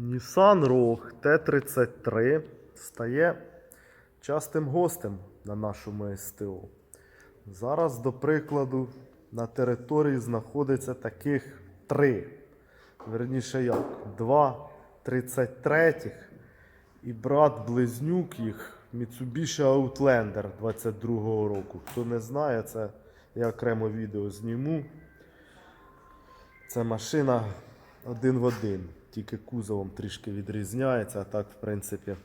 Nissan Rogue T33 стає частим гостем на нашому СТО. Зараз, до прикладу, на території знаходиться таких три. Верніше як, два 33-х і брат-близнюк їх Mitsubishi Outlander 22-го року. Хто не знає, це я окремо відео зніму. Це машина один в один, тільки кузовом трішки відрізняється, а так, в принципі,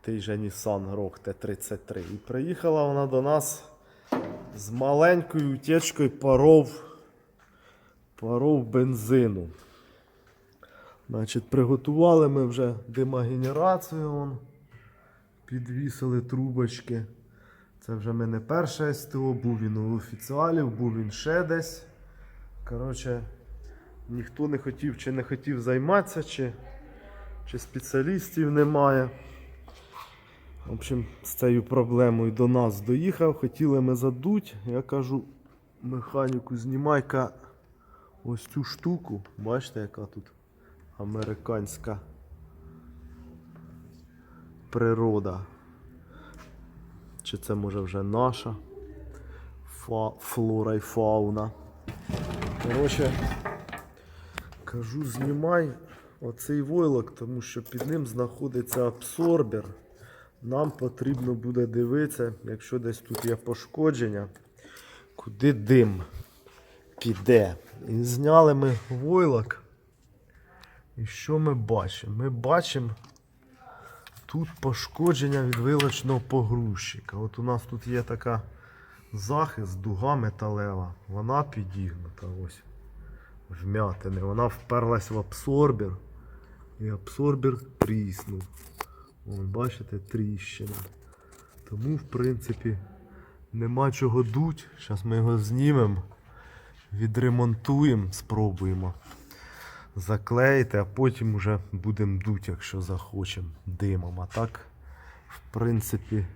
той же Nissan Rogue T33. І приїхала вона до нас з маленькою утечкою паров, паров бензину. Значить, приготували ми вже димогенерацію. Вон, підвісили трубочки. Це вже ми не перше СТО, був він у офіціалів, був він ще десь. Коротше, ніхто не хотів чи не хотів займатися, чи, чи спеціалістів немає. В общем, з цією проблемою до нас доїхав, хотіли ми задуть. Я кажу, механіку, знімай-ка ось цю штуку. Бачите, яка тут американська природа. Чи це може вже наша флора і фауна. Коротше, кажу, знімай оцей войлок, тому що під ним знаходиться абсорбер. Нам потрібно буде дивитися, якщо десь тут є пошкодження, куди дим піде. І зняли ми войлок. І що ми бачимо? Ми бачимо тут пошкодження від вилочного погрузчика. От у нас тут є така захист, дуга металева. Вона підігнута ось вмятини. Вона вперлась в абсорбер. І абсорбер тріснув. Вон, бачите, тріщина. Тому, в принципі, нема чого дуть. Зараз ми його знімемо, відремонтуємо, спробуємо заклеїти, а потім вже будемо дуть, якщо захочемо димом. А так, в принципі,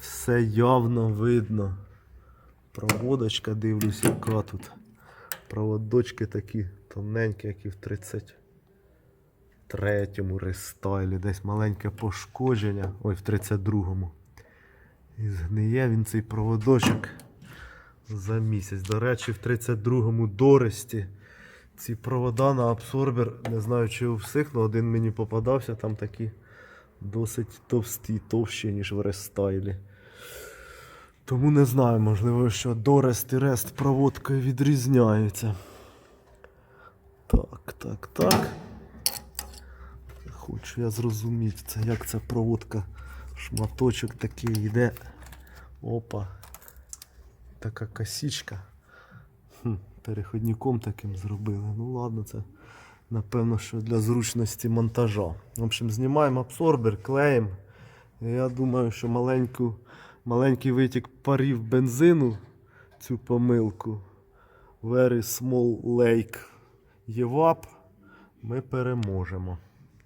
все явно видно. Проводочка, дивлюсь, яка тут. Проводочки такі тоненькі, як і в 33-му рестайлі. Десь маленьке пошкодження. Ой, в 32-му. І згниє він цей проводочок за місяць. До речі, в 32-му дорості ці провода на абсорбер, не знаю, чи у всіх, але один мені попадався, там такі досить товсті, товщі, ніж в рестайлі. Тому не знаю, можливо, що дорест і рест проводкою відрізняються. Так, так, так. Хочу я зрозуміти, це як ця проводка, шматочок такий йде. Опа. Така косичка. Хм, переходником таким зробили. Ну ладно, це напевно, що для зручності монтажа. В общем, знімаємо абсорбер, клеїмо. Я думаю, що маленьку, маленький витік парів бензину, цю помилку, Very Small Lake Євап. ми переможемо.